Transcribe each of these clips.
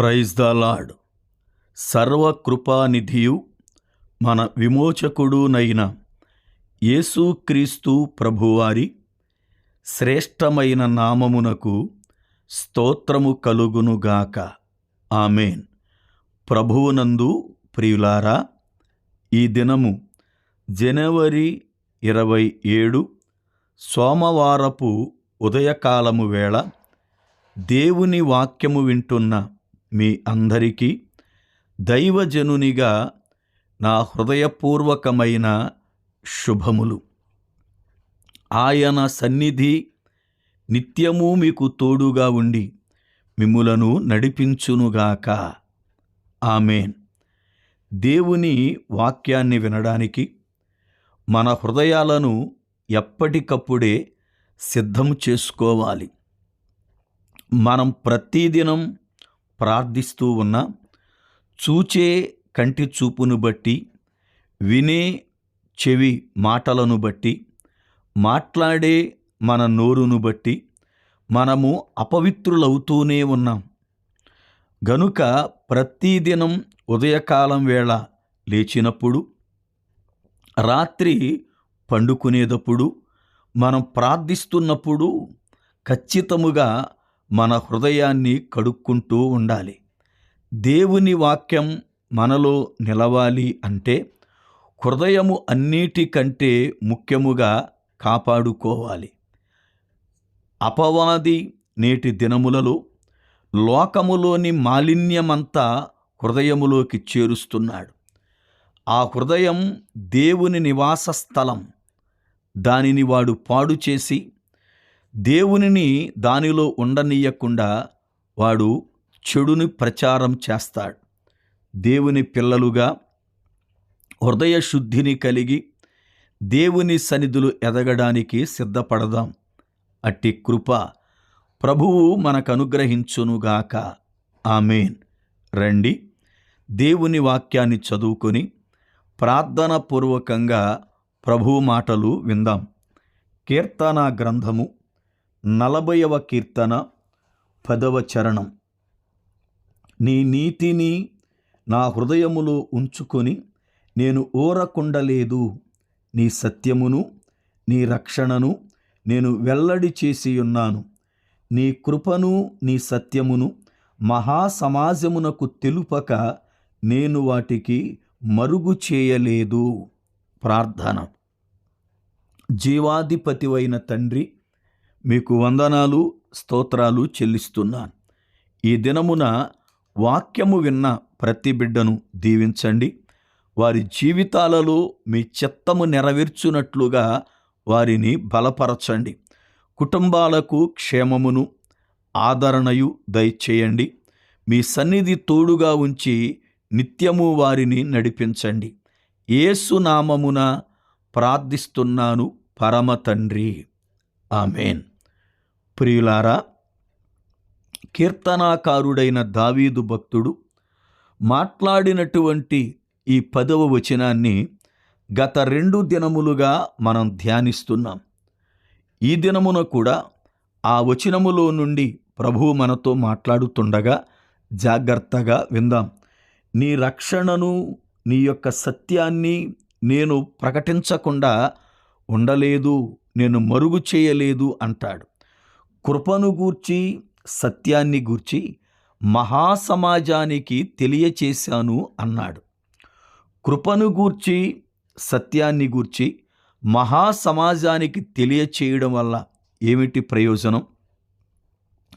Praise the lord సర్వకృపానిధియు మన విమోచకుడునైన యేసుక్రీస్తు ప్రభువారి శ్రేష్టమైన నామమునకు స్తోత్రము కలుగునుగాక ఆమెన్. ప్రభువునందు ప్రియులారా ఈ దినము జనవరి ఇరవై ఏడు సోమవారపు ఉదయకాలము వేళ దేవుని వాక్యము వింటున్న మీ అందరికీ దైవజనునిగా నా హృదయపూర్వకమైన శుభములు. ఆయన సన్నిధి నిత్యము మీకు తోడుగా ఉండి మిమ్ములను నడిపించునుగాక. ఆమెన్. దేవుని వాక్యాన్ని వినడానికి మన హృదయాలను ఎప్పటికప్పుడే సిద్ధం చేసుకోవాలి. మనం ప్రతిదినం ప్రార్థిస్తూ ఉన్నా చూచే కంటి చూపును బట్టి వినే చెవి మాటలను బట్టి మాట్లాడే మన నోరును బట్టి మనము అపవిత్రులవుతూనే ఉన్నాం. గనుక ప్రతిదినం ఉదయకాలం వేళ లేచినప్పుడు రాత్రి పండుకునేటప్పుడు మనం ప్రార్థిస్తున్నప్పుడు ఖచ్చితముగా మన హృదయాన్ని కడుక్కుంటూ ఉండాలి. దేవుని వాక్యం మనలో నిలవాలి అంటే హృదయము అన్నిటికంటే ముఖ్యముగా కాపాడుకోవాలి. అపవాది నేటి దినములలో లోకములోని మాలిన్యమంతా హృదయములోకి చేరుస్తున్నాడు. ఆ హృదయం దేవుని నివాస స్థలం దానిని వాడు పాడు చేసి దేవునిని దానిలో ఉండనీయకుండా వాడు చెడుని ప్రచారం చేస్తాడు. దేవుని పిల్లలుగా హృదయ శుద్ధిని కలిగి దేవుని సన్నిధులు ఎదగడానికి సిద్ధపడదాం. అట్టి కృప ప్రభువు మనకు అనుగ్రహించునుగాక ఆమెన్. రండి దేవుని వాక్యాన్ని చదువుకొని ప్రార్థన పూర్వకంగా ప్రభు మాటలు విందాం. కీర్తన గ్రంథము నలభైవ కీర్తన పదవ చరణం. నీ నీతిని నా హృదయములో ఉంచుకొని నేను ఊరకుండలేదు. నీ సత్యమును నీ రక్షణను నేను వెల్లడి చేసి ఉన్నాను. నీ కృపను నీ సత్యమును మహాసమాజమునకు తెలుపక నేను వాటికి మరుగు చేయలేదు. ప్రార్థన. జీవాధిపతివైన తండ్రి మీకు వందనాలు స్తోత్రాలు చెల్లిస్తున్నాను. ఈ దినమున వాక్యము విన్న ప్రతి బిడ్డను దీవించండి. వారి జీవితాలలో మీ చిత్తము నెరవేర్చున్నట్లుగా వారిని బలపరచండి. కుటుంబాలకు క్షేమమును ఆదరణయు దయచేయండి. మీ సన్నిధి తోడుగా ఉంచి నిత్యము వారిని నడిపించండి. ఏసునామమున ప్రార్థిస్తున్నాను పరమ తండ్రి. ఆమెన్. ప్రియులారా కీర్తనాకారుడైన దావీదు భక్తుడు మాట్లాడినటువంటి ఈ పదవ వచనాన్ని గత రెండు దినములుగా మనం ధ్యానిస్తున్నాం. ఈ దినమున కూడా ఆ వచనములో నుండి ప్రభువు మనతో మాట్లాడుతుండగా జాగ్రత్తగా విందాం. నీ రక్షణను నీ యొక్క సత్యాన్ని నేను ప్రకటించకుండా ఉండలేదు నేను మరుగు చేయలేదు అంటాడు. కృపను గూర్చి సత్యాన్ని గూర్చి మహాసమాజానికి తెలియచేశాను అన్నాడు. కృపను గూర్చి సత్యాన్ని గూర్చి మహాసమాజానికి తెలియచేయడం వల్ల ఏమిటి ప్రయోజనం?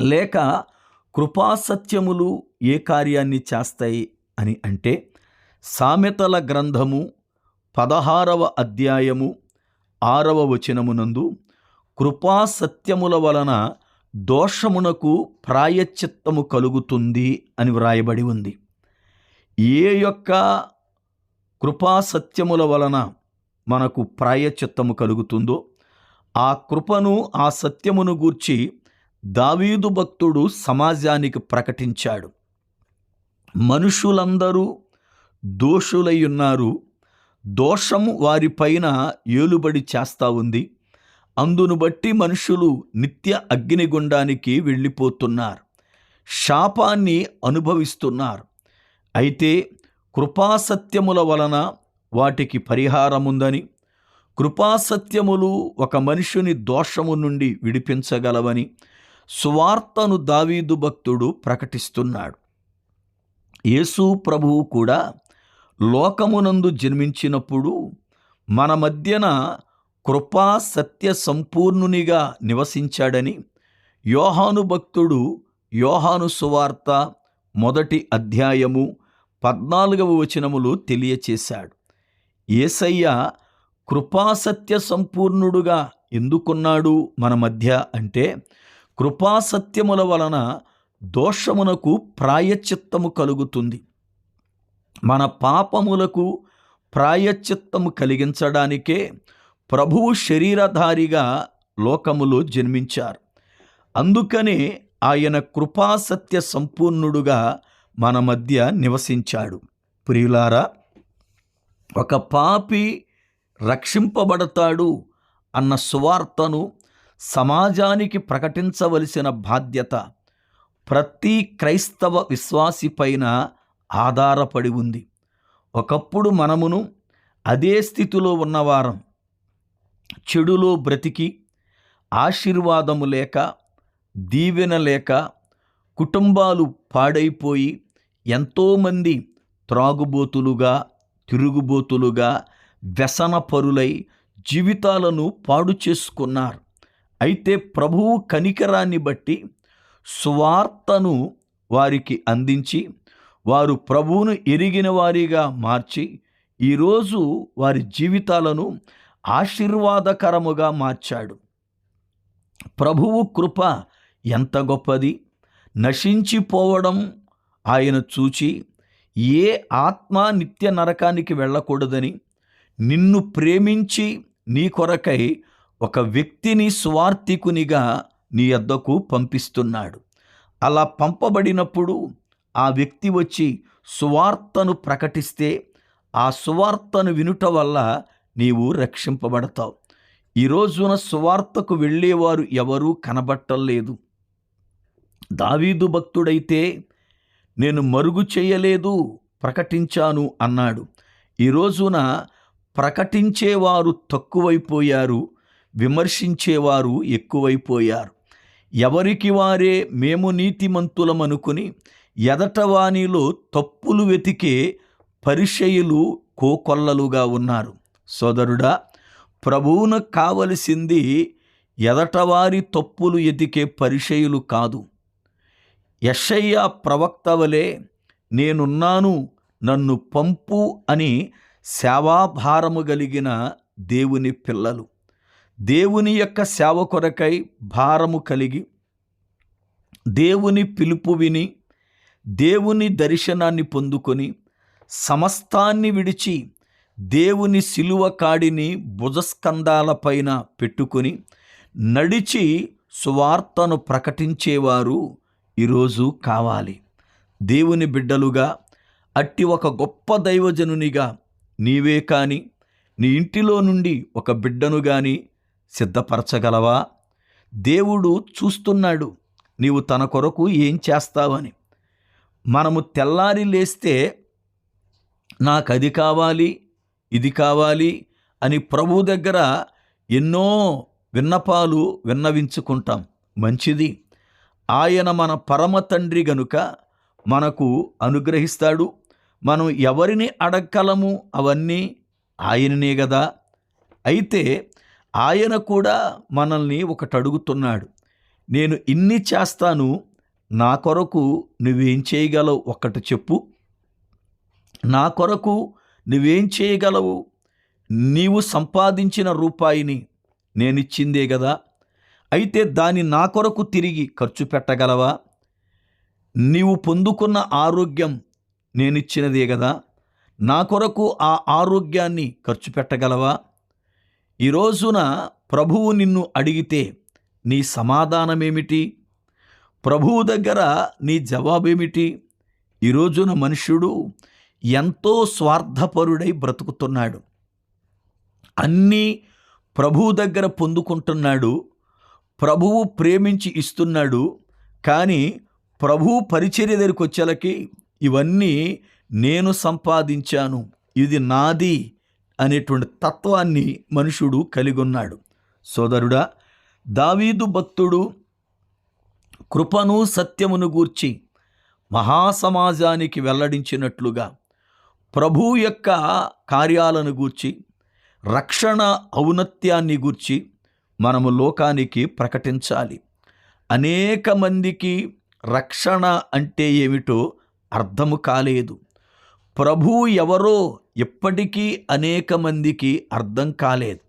లేక కృపాసత్యములు ఏ కార్యాన్ని చేస్తాయి అని అంటే సామెతల గ్రంథము పదహారవ అధ్యాయము ఆరవ వచనమునందు కృపాసత్యముల వలన దోషమునకు ప్రాయశ్చిత్తము కలుగుతుంది అని వ్రాయబడి ఉంది. ఏ యొక్క కృపాసత్యముల వలన మనకు ప్రాయచిత్తము కలుగుతుందో ఆ కృపను ఆ సత్యమును గూర్చి దావీదు భక్తుడు సమాజానికి ప్రకటించాడు. మనుషులందరూ దోషులై ఉన్నారు. దోషము వారిపైన ఏలుబడి చేస్తూ ఉంది. అందును బట్టి మనుషులు నిత్య అగ్నిగుండానికి వెళ్ళిపోతున్నారు. శాపాన్ని అనుభవిస్తున్నారు. అయితే కృపాసత్యముల వలన వాటికి పరిహారముందని కృపాసత్యములు ఒక మనిషిని దోషము నుండి విడిపించగలవని సువార్తను దావీదు భక్తుడు ప్రకటిస్తున్నాడు. యేసు ప్రభువు కూడా లోకమునందు జన్మించినప్పుడు మన మధ్యన కృపా సత్య సంపూర్ణునిగా నివసించాడని యోహాను భక్తుడు యోహాను సువార్త మొదటి అధ్యాయము పద్నాలుగవ వచనములు తెలియచేశాడు. ఏసయ్య కృపాసత్య సంపూర్ణుడుగా ఎందుకున్నాడు మన మధ్య అంటే కృపాసత్యముల వలన దోషమునకు ప్రాయచిత్తము కలుగుతుంది. మన పాపములకు ప్రాయచిత్తము కలిగించడానికే ప్రభువు శరీరధారిగా లోకములో జన్మించారు. అందుకనే ఆయన కృపాసత్య సంపూర్ణుడుగా మన మధ్య నివసించాడు. ప్రియులారా ఒక పాపి రక్షింపబడతాడు అన్న సువార్తను సమాజానికి ప్రకటించవలసిన బాధ్యత ప్రతి క్రైస్తవ విశ్వాసి పైన ఆధారపడి ఉంది. ఒకప్పుడు మనమును అదే స్థితిలో ఉన్నవారం చెడులో బ్రతికి ఆశీర్వాదము లేక దీవెన లేక కుటుంబాలు పాడైపోయి ఎంతోమంది త్రాగుబోతులుగా తిరుగుబోతులుగా వ్యసనపరులై జీవితాలను పాడు చేసుకున్నారు. అయితే ప్రభువు కనికరాన్ని బట్టి స్వార్థను వారికి అందించి వారు ప్రభువును ఎరిగిన వారిగా మార్చి ఈరోజు వారి జీవితాలను ఆశీర్వాదకరముగా మార్చాడు. ప్రభువు కృప ఎంత గొప్పది. నశించిపోవడం ఆయన చూచి ఏ ఆత్మ నిత్య నరకానికి వెళ్ళకూడదని నిన్ను ప్రేమించి నీ కొరకై ఒక వ్యక్తిని స్వార్థికునిగా నీ వద్దకు పంపిస్తున్నాడు. అలా పంపబడినప్పుడు ఆ వ్యక్తి వచ్చి సువార్తను ప్రకటిస్తే ఆ సువార్తను వినుట వల్ల నీవు రక్షింపబడతావు. ఈ రోజున సువార్తకు వెళ్ళేవారు ఎవరూ కనబట్టలేదు దావీదు భక్తుడైతే నేను మరుగు చేయలేదు ప్రకటించాను అన్నాడు. ఈ రోజున ప్రకటించేవారు తక్కువైపోయారు విమర్శించేవారు ఎక్కువైపోయారు. ఎవరికి వారే మేము నీతిమంతులమనుకుని ఎదటవాణిలో తప్పులు వెతికే పరిచయులు కోకొల్లలుగా ఉన్నారు. సోదరుడా ప్రభువును కావలసింది ఎదటవారి తప్పులు ఎతికే పరిచయులు కాదు. యషయ్య ప్రవక్త వలె నేనున్నాను నన్ను పంపు అని సేవాభారము కలిగిన దేవుని పిల్లలు. దేవుని యొక్క సేవ కొరకై భారము కలిగి దేవుని పిలుపు విని దేవుని దర్శనాన్ని పొందుకొని సమస్తాన్ని విడిచి దేవుని శిలువ కాడిని భుజస్కంధాలపైన పెట్టుకొని నడిచి సువార్తను ప్రకటించేవారు ఈరోజు కావాలి. దేవుని బిడ్డలుగా అట్టి ఒక గొప్ప దైవజనునిగా నీవే కానీ నీ ఇంటిలో నుండి ఒక బిడ్డను కానీ సిద్ధపరచగలవా? దేవుడు చూస్తున్నాడు నీవు తన కొరకు ఏం చేస్తావని. మనము తెల్లారి లేస్తే నాకు అది కావాలి ఇది కావాలి అని ప్రభు దగ్గర ఎన్నో విన్నపాలు విన్నవించుకుంటాం. మంచిది. ఆయన మన పరమ తండ్రి గనుక మనకు అనుగ్రహిస్తాడు. మనం ఎవరిని అడగలము అవన్నీ ఆయననే కదా అయితే ఆయన కూడా మనల్ని ఒకటి అడుగుతున్నాడు నేను ఇన్ని చేస్తాను నా కొరకు నువ్వేం చేయగలవు? ఒక్కటి చెప్పు. నా కొరకు నువ్వేం చేయగలవు? నీవు సంపాదించిన రూపాయిని నేనిచ్చిందే కదా అయితే దాని నా కొరకు తిరిగి ఖర్చు పెట్టగలవా? నీవు పొందుకున్న ఆరోగ్యం నేనిచ్చినదే కదా నా కొరకు ఆ ఆరోగ్యాన్ని ఖర్చు పెట్టగలవా? ఈ రోజున ప్రభువు నిన్ను అడిగితే నీ సమాధానమేమిటి? ప్రభువు దగ్గర నీ జవాబేమిటి? ఈ రోజున మనుష్యుడు ఎంతో స్వార్థపరుడై బ్రతుకుతున్నాడు. అన్నీ ప్రభువు దగ్గర పొందుకుంటున్నాడు. ప్రభువు ప్రేమించి ఇస్తున్నాడు. కానీ ప్రభువు పరిచర్య దగ్గరికి వచ్చేలకి ఇవన్నీ నేను సంపాదించాను. ఇది నాది అనేటువంటి తత్వాన్ని మనుషుడు కలిగి ఉన్నాడు సోదరుడా దావీదు భక్తుడు కృపను సత్యమును గూర్చి మహాసమాజానికి వెల్లడించినట్లుగా ప్రభు యొక్క కార్యాలను గూర్చి రక్షణ ఔన్నత్యాన్ని గూర్చి మనము లోకానికి ప్రకటించాలి. అనేక మందికి రక్షణ అంటే ఏమిటో అర్థము కాలేదు. ప్రభు ఎవరో ఎప్పటికీ అనేక మందికి అర్థం కాలేదు.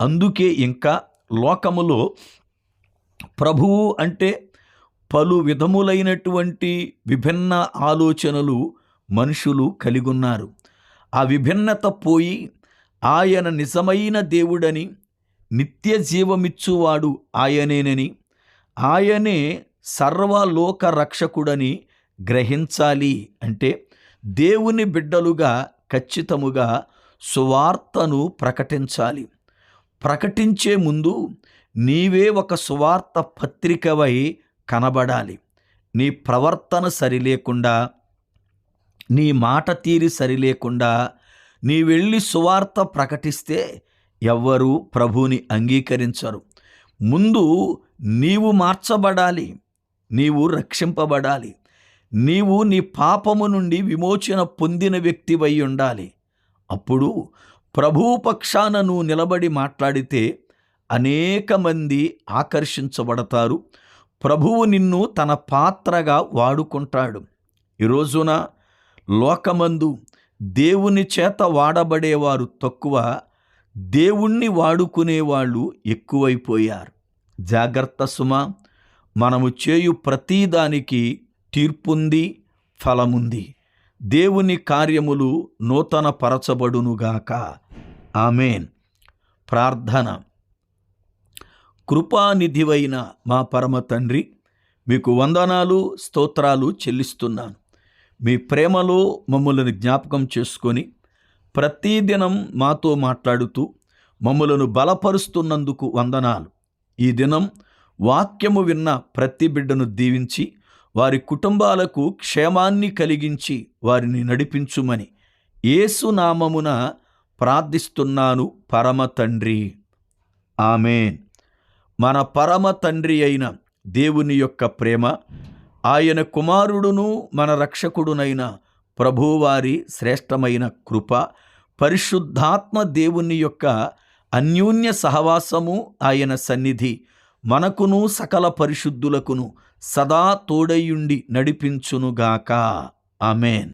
అందుకే ఇంకా లోకములో ప్రభువు అంటే పలు విధములైనటువంటి విభిన్న ఆలోచనలు మనుషులు కలిగున్నారు. ఆ విభిన్నత పోయి ఆయన నిజమైన దేవుడని నిత్య జీవమిచ్చువాడు ఆయనేనని ఆయనే సర్వలోక రక్షకుడని గ్రహించాలి అంటే దేవుని బిడ్డలుగా ఖచ్చితముగా సువార్తను ప్రకటించాలి. ప్రకటించే ముందు నీవే ఒక సువార్త పత్రికవై కనబడాలి. నీ ప్రవర్తన సరిలేకుండా నీ మాట తీరి సరిలేకుండా నీ వెళ్ళి సువార్త ప్రకటిస్తే ఎవ్వరూ ప్రభుని అంగీకరించరు. ముందు నీవు మార్చబడాలి నీవు రక్షింపబడాలి నీవు నీ పాపము నుండి విమోచన పొందిన వ్యక్తివై ఉండాలి. అప్పుడు ప్రభుపక్షాన నువ్వు నిలబడి మాట్లాడితే అనేక మంది ఆకర్షించబడతారు. ప్రభువు నిన్ను తన పాత్రగా వాడుకుంటాడు. ఈ రోజున లోకమందు దేవుని చేత వాడబడేవారు తక్కువ దేవుణ్ణి వాడుకునేవాళ్ళు ఎక్కువైపోయారు. జాగ్రత్త సుమ మనము చేయు ప్రతిదానికి తీర్పుంది ఫలముంది. దేవుని కార్యములు నూతన పరచబడునుగాక ఆమెన్. ప్రార్థన. కృపానిధివైన మా పరమ తండ్రి మీకు వందనాలు స్తోత్రాలు చెల్లిస్తున్నాను. మీ ప్రేమలో మమ్మల్ని జ్ఞాపకం చేసుకొని ప్రతిదినం మాతో మాట్లాడుతూ మమ్మలను బలపరుస్తున్నందుకు వందనాలు. ఈ దినం వాక్యము విన్న ప్రతి బిడ్డను దీవించి వారి కుటుంబాలకు క్షేమాన్ని కలిగించి వారిని నడిపించుమని ఏసునామమున ప్రార్థిస్తున్నాను పరమ తండ్రి. ఆమెన్. మన పరమ తండ్రి అయిన దేవుని యొక్క ప్రేమ ఆయన కుమారుడును మన రక్షకుడునైన ప్రభువారి శ్రేష్టమైన కృప పరిశుద్ధాత్మ దేవుని యొక్క అన్యోన్య సహవాసము ఆయన సన్నిధి మనకును సకల పరిశుద్ధులకును సదా తోడయుండి నడిపించునుగాక. ఆమెన్.